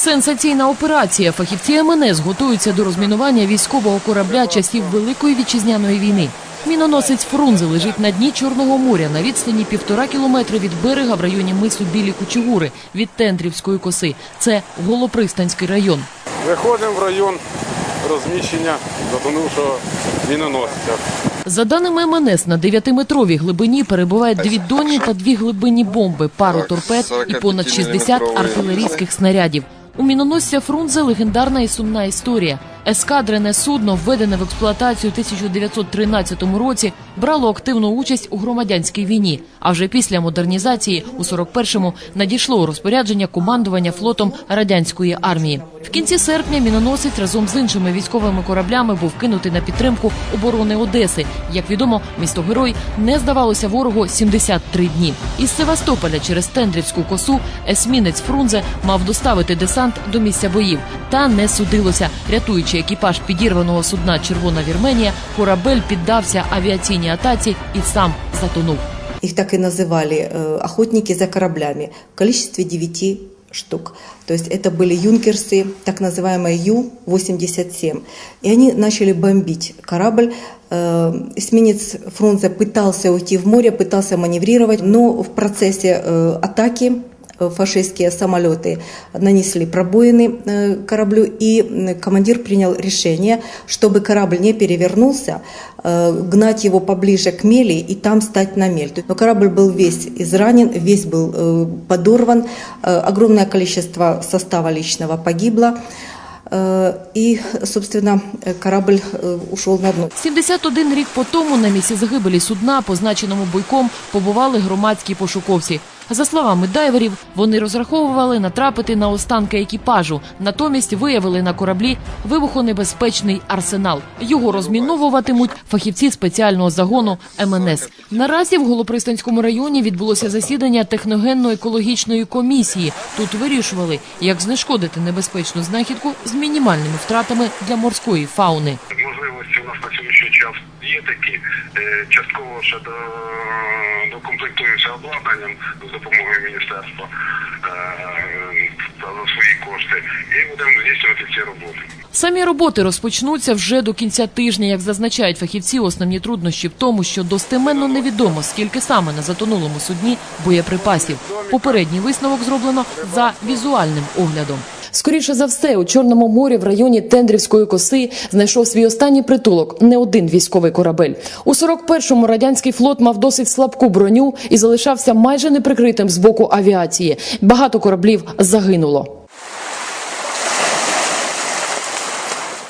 Сенсаційна операція. Фахівці МНС готуються до розмінування військового корабля часів Великої вітчизняної війни. Міноносець Фрунзе лежить на дні Чорного моря на відстані півтора кілометри від берега в районі мису Білі Кучугури від Тендрівської коси. Це Голопристанський район. Виходимо в район розміщення затонувшого міноносця. За даними МНС, на 9-метровій глибині перебувають дві доні та дві глибинні бомби, пару торпед і понад 60 артилерійських снарядів. У міноносця Фрунзе легендарна і сумна історія. Ескадрене судно, введене в експлуатацію у 1913 році, брало активну участь у громадянській війні. А вже після модернізації у 41-му надійшло у розпорядження командування флотом радянської армії. В кінці серпня міноносець разом з іншими військовими кораблями був кинутий на підтримку оборони Одеси. Як відомо, місто Герой не здавалося ворогу 73 дні. Із Севастополя через Тендрівську косу есмінець Фрунзе мав доставити десант до місця боїв. Та не судилося. Рятуючи екіпаж підірваного судна Червона Вірменія, корабель піддався авіаційній атаці і сам затонув. Их так и называли э, охотники за кораблями в количестве 9 штук. То есть это были юнкерсы, так называемые Ю-87. И они начали бомбить корабль. Э, Эсминец Фрунзе пытался уйти в море, пытался маневрировать, но в процессе э, атаки э, фашистские самолеты нанесли пробоины э, кораблю, и м, командир принял решение, чтобы корабль не перевернулся, э, гнать его поближе к мели и там стать на мель. Но корабль был весь изранен, весь был э, подорван, э, огромное количество состава личного погибло. Э, И, собственно, э, корабль э, ушел на дно. 71 рік по тому на місці загибелі судна, позначеному бойком, побували громадські пошуковці. За словами дайверів, вони розраховували натрапити на останки екіпажу. Натомість виявили на кораблі вибухонебезпечний арсенал. Його розміновуватимуть фахівці спеціального загону МНС. Наразі в Голопристанському районі відбулося засідання техногенно-екологічної комісії. Тут вирішували, як знешкодити небезпечну знахідку з мінімальними втратами для морської фауни. Є такі. Е, Частково ще до, докомплектуємося обладнанням з допомогою міністерства е, та за свої кошти і будемо здійснювати ці роботи. Самі роботи розпочнуться вже до кінця тижня. Як зазначають фахівці, основні труднощі в тому, що достеменно невідомо, скільки саме на затонулому судні боєприпасів. Попередній висновок зроблено за візуальним оглядом. Скоріше за все, у Чорному морі в районі Тендрівської коси знайшов свій останній притулок не один військовий корабель. У 41-му радянський флот мав досить слабку броню і залишався майже неприкритим з боку авіації. Багато кораблів загинуло.